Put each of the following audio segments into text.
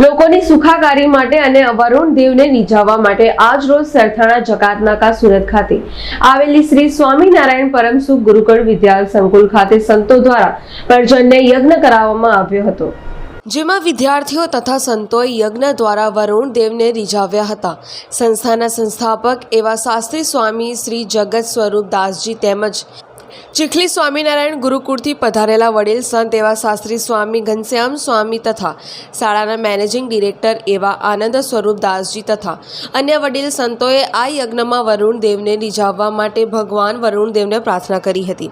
સુખાકારી માટે અને વરુણ દેવને નિજાવવા માટે આજ સરથાણા જકાતનાકા સુરત ખાતે આવેલી શ્રી સ્વામિનારાયણ પરમસુખ ગુરુકુળ વિદ્યા સંકુલ ખાતે સંતો દ્વારા પર્જન્ય યજ્ઞ કરાવવામાં આવ્યો હતો. જેમાં વિદ્યાર્થીઓ તથા સંતોએ યજ્ઞ દ્વારા વરુણ દેવને રીઝાવ્યા હતા. સંસ્થાના સંસ્થાપક એવા શાસ્ત્રી સ્વામી શ્રી જગત સ્વરૂપ દાસજી તેમજ ચીખલી સ્વામિનારાયણ ગુરુકુળથી પધારેલા વડીલ સંત એવા શાસ્ત્રી સ્વામી ઘનશ્યામ સ્વામી તથા શાળાના મેનેજિંગ ડિરેક્ટર એવા આનંદ સ્વરૂપ દાસજી તથા અન્ય વડીલ સંતોએ આ યજ્ઞમાં વરુણ દેવને રીઝાવવા માટે ભગવાન વરુણ દેવને પ્રાર્થના કરી હતી.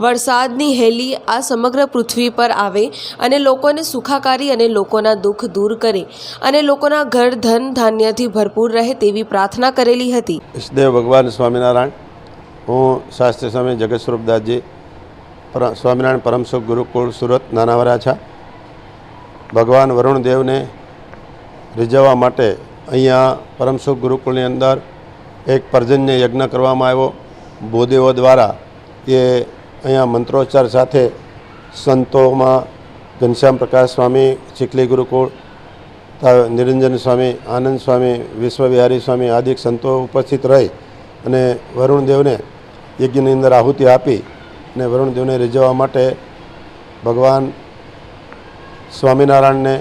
વરસાદની હેલી આ સમગ્ર પૃથ્વી પર આવે અને લોકોને સુખાકારી અને લોકોના દુઃખ દૂર કરે અને લોકોના ઘર ધન ધાન્યથી ભરપૂર રહે તેવી પ્રાર્થના કરેલી હતી. ભગવાન સ્વામિનારાયણ હું શાસ્ત્રી સ્વામી જગત સ્વરૂપદાસજી સ્વામિનારાયણ પરમસુખ ગુરુકુળ સુરત નાનાવરા છે. ભગવાન વરુણદેવને રીઝવવા માટે અહીંયા પરમસુખ ગુરુકુળની અંદર એક પર્જન્ય યજ્ઞ કરવામાં આવ્યો. ભૂદેવો દ્વારા એ અહીંયા મંત્રોચ્ચાર સાથે સંતોમાં ઘનશ્યામ પ્રકાશ સ્વામી, ચીખલી ગુરુકુળ નિરંજન સ્વામી, આનંદ સ્વામી, વિશ્વવિહારી સ્વામી આદિક સંતો ઉપસ્થિત રહી. અને વરુણદેવને યજ્ઞની અંદર આહુતિ આપી અને વરુણદેવને રીઝવવા માટે ભગવાન સ્વામિનારાયણને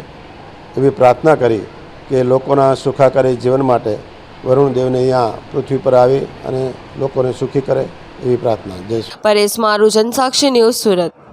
એવી પ્રાર્થના કરી કે લોકોના સુખાકારી જીવન માટે વરુણદેવને અહીંયા પૃથ્વી પર આવી અને લોકોને સુખી કરે એવી પ્રાર્થના. જય પરેશ, મારું જનસાક્ષી ન્યૂઝ સુરત.